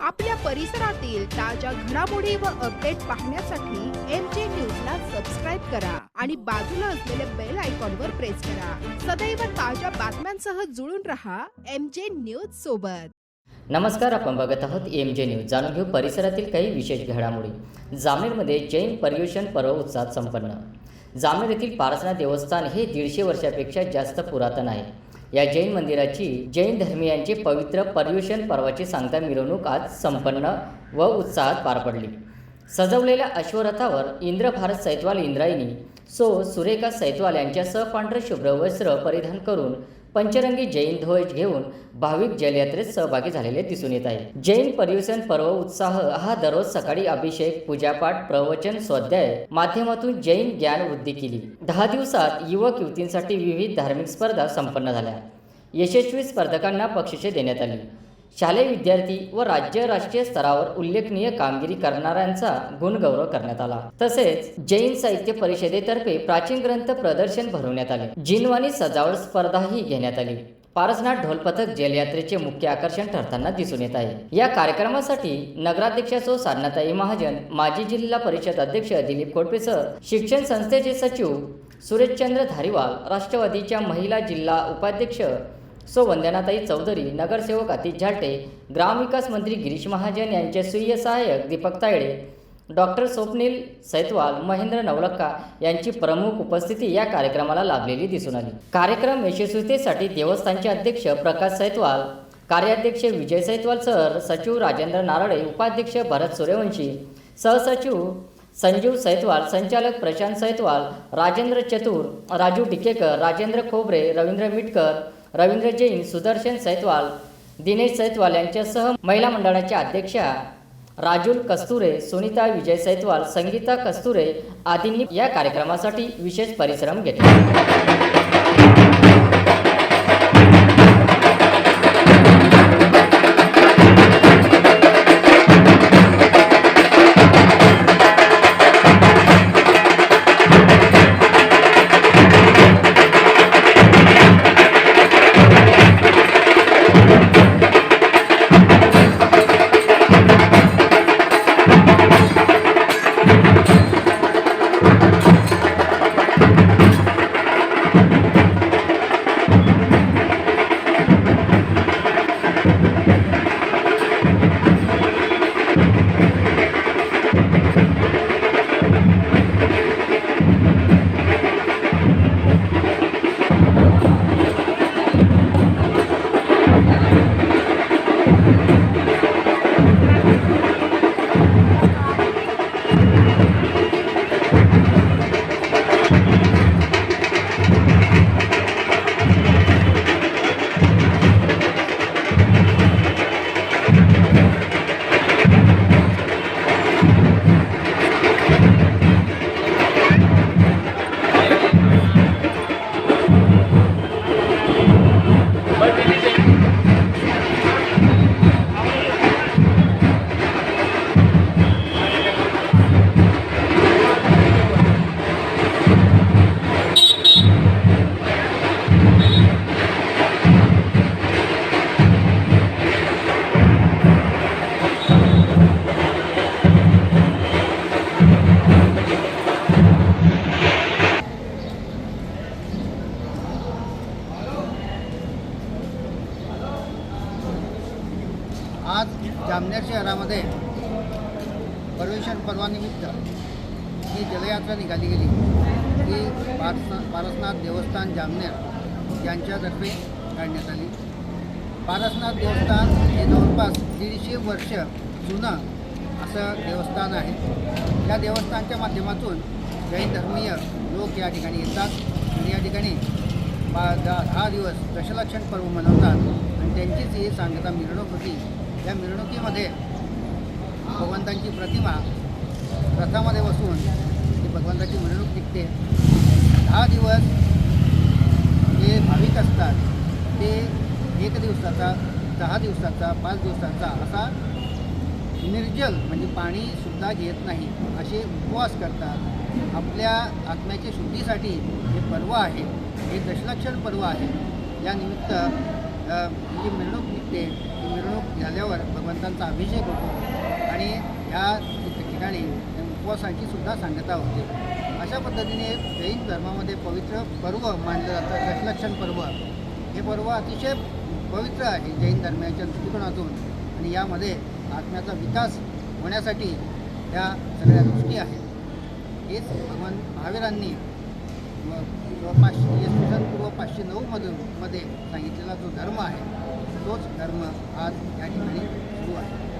आपल्या परिसरातील ताज्या घडामोडी व अपडेट पाहण्यासाठी एम जे न्यूजला सबस्क्राईब करा आणि बाजूला असलेल्या बेल आयकॉनवर प्रेस करा. सदैव ताज्या बातम्यांसह जुळून रहा एम जे न्यूज सोबत. नमस्कार आपण बघत आहोत एम जे न्यूज जाणून घेऊ परिसरातील काही विशेष घडामोडी. जामीरमध्ये जैन पर्युषण पर्व उत्साहात संपन्न. जामीर येथील पारसना देवस्थान हे दीडशे वर्षापेक्षा जास्त पुरातन आहे. या जैन मंदिराची जैन धर्मियांचे पवित्र पर्युषण पर्वाची सांगता मिरवणूक आज संपन्न व उत्साहात पार पडली. सजवलेल्या अश्वरथावर इंद्रभारत सैतवाल इंद्रायणी सो सुरेखा सैतवाल यांच्यासह पांढरे शुभ्र वस्त्र परिधान करून पंचरंगी जैन ध्वज घेऊन भाविक जलयात्रेत सहभागी झालेले दिसून येत आहे. जैन पर्युषण पर्व उत्साह हा दररोज सकाळी अभिषेक पूजापाठ प्रवचन स्वाध्याय माध्यमातून जैन ज्ञान वृद्धी केली. दहा दिवसात युवक युवतींसाठी विविध धार्मिक स्पर्धा संपन्न झाल्या. यशस्वी स्पर्धकांना बक्षिसे देण्यात आली. शालेय विद्यार्थी व राज्य राष्ट्रीय स्तरावर उल्लेखनीय कामगिरी करणाऱ्यांचा गुणगौरव करण्यात आला. तसेच जैन साहित्य परिषदेतर्फे प्राचीन ग्रंथ प्रदर्शन भरवण्यात आले. जिनवानी सजावट स्पर्धाही घेण्यात आली. पारसनाथ ढोल पथक जलयात्रेचे मुख्य आकर्षण ठरताना दिसून येत आहे. या कार्यक्रमासाठी नगराध्यक्षा सो साधनाताई महाजन माजी जिल्हा परिषद अध्यक्ष दिलीप कोटपे सर शिक्षण संस्थेचे सचिव सुरेशचंद्र धारीवाल राष्ट्रवादीच्या महिला जिल्हा उपाध्यक्ष सो वंदनाताई चौधरी नगरसेवक अतिश झालटे ग्रामविकास मंत्री गिरीश महाजन यांचे स्वीय सहाय्यक दीपक तायडे डॉक्टर स्वप्नील सैतवाल महेंद्र नवलक्का यांची प्रमुख उपस्थिती या कार्यक्रमाला लाभलेली दिसून आली. कार्यक्रम यशस्वीतेसाठी देवस्थानचे अध्यक्ष प्रकाश सैतवाल कार्याध्यक्ष विजय सैतवाल सर सचिव राजेंद्र नारळे उपाध्यक्ष भरत सूर्यवंशी सहसचिव संजीव सैतवाल संचालक प्रशांत सैतवाल राजेंद्र चतुर राजू टिकेकर राजेंद्र खोबरे रवींद्र मिटकर रवींद्र जैन सुदर्शन सैतवाल दिनेश सैतवाल यांच्यासह महिला मंडळाच्या अध्यक्षा राजुल कस्तुरे सुनीता विजय सैतवाल संगीता कस्तुरे आदींनी या कार्यक्रमासाठी विशेष परिश्रम घेतले. जामनेर शहरामध्ये पर्युषण पर्वानिमित्त ही जलयात्रा निघाली गेली. ती पारसना पारसनाथ देवस्थान जामनेर यांच्यातर्फे काढण्यात आली. पारसनाथ देवस्थान हे जवळपास दीडशे वर्ष जुनं असं देवस्थान आहे. या देवस्थानच्या माध्यमातून जैन धर्मीय लोक या ठिकाणी येतात आणि या ठिकाणी पा दहा दहा दिवस दशलक्षण पर्व मनवतात. आणि त्यांचीच ही सांगता मिरवणूक होती. या मिरवणुकीमध्ये भगवंतांची प्रतिमा रथामध्ये बसून ती भगवंताची मिरवणूक निघते. दहा दिवस जे भाविक असतात ते एक दिवसाचा दहा दिवसाचा पाच दिवसाचा असा निर्जल म्हणजे पाणीसुद्धा घेत नाही असे उपवास करतात. आपल्या आत्म्याच्या शुद्धीसाठी हे पर्व आहे हे दशलक्षण पर्व आहे. यानिमित्त जी मिरवणूक निघते. ती मिरवणूक झाल्यावर भगवंतांचा अभिषेक होतो. आणि ह्या ठिकाणी उपवासाची सुद्धा सांगता होते. अशा पद्धतीने जैन धर्मामध्ये पवित्र पर्व मानलं जातं. दशलक्षण पर्व. हे पर्व अतिशय पवित्र आहे जैन धर्माच्या दृष्टिकोनातून. आणि यामध्ये आत्म्याचा विकास होण्यासाठी ह्या सगळ्या गोष्टी आहेत. हेच भगवान महावीरांनी पाचशे इसवी सन पूर्व पाचशे नऊमधून मध्ये सांगितलेला जो धर्म आहे तोच धर्म आज या ठिकाणी सुरू आहे.